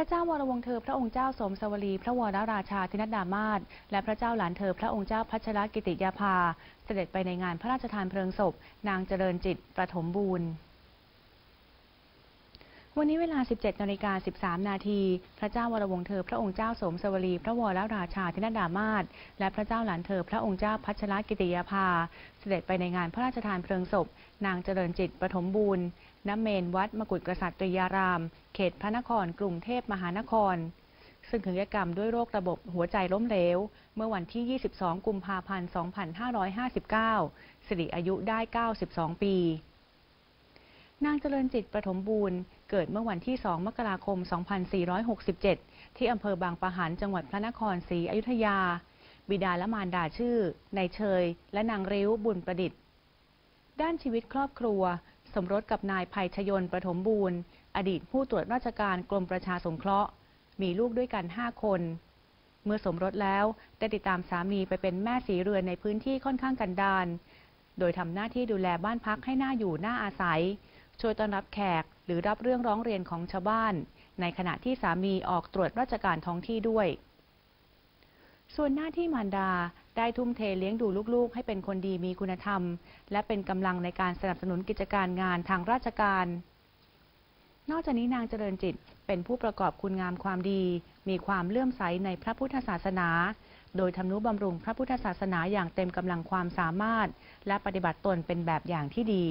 ระเจ้าวรวงศ์เธอพระองค์เจ้าสมสวลีพระวรราชาธินัดดามาศและพระเจ้าหลานเธอพระองค์เจ้าพัชรกิติยาภา เสด็จไปในงานพระราชทานเพลิงศพ นางเจริญจิตประถมบูรณ์ วันนี้เวลา 17นาฬิกา13 นาที พระเจ้าวรวงเธอพระองค์เจ้าสมสวลีพระวรราชาธินดามาศและพระเจ้าหลานเธอพระองค์เจ้าพัชรกิติยาภา เสด็จไปในงานพระราชทานเพลิงศพ นางเจริญจิตประถมบูรณ์ณเมนวัดมกุฎกษัตริยาราม เขตพระนครกรุงเทพมหานคร ซึ่งถึงแก่กรรมด้วยโรคระบบหัวใจล้มเหลว เมื่อวันที่ 22 กุมภาพันธ์ 2559 สิริอายุได้ 92 ปี นางเจริญจิตประถมบูรณ์ เกิดเมื่อวันที่ 2 มกราคม 2467 ที่อำเภอบางปะหันจังหวัดพระนครศรีอยุธยา บิดาและมารดาชื่อนายเชย และนางริ้วบุญประดิษฐ์ ด้านชีวิตครอบครัว สมรสกับนายภัยชยนต์ประถมบูรณ์ อดีตผู้ตรวจราชการกรมประชาสงเคราะห์ มีลูกด้วยกัน 5 คน เมื่อสมรสแล้วได้ติดตามสามีไปเป็นแม่สีเรือนในพื้นที่ค่อนข้างกันดารโดยทำหน้าที่ดูแลบ้านพักให้หน่าอยู่น่าอาศัย ช่วยต้อนรับแขก หรือรับเรื่องร้องเรียนของชาวบ้าน ในขณะที่สามีออกตรวจราชการท้องที่ด้วย ส่วนหน้าที่มารดาได้ทุ่มเทเลี้ยงดูลูกๆ ให้เป็นคนดีมีคุณธรรม และเป็นกำลังในการสนับสนุนกิจการงานทางราชการ นอกจากนี้นางเจริญจิตเป็นผู้ประกอบคุณงามความดี มีความเลื่อมใสในพระพุทธศาสนา โดยทำนุบำรุงพระพุทธศาสนาอย่างเต็มกำลังความสามารถ และปฏิบัติตนเป็นแบบอย่างที่ดี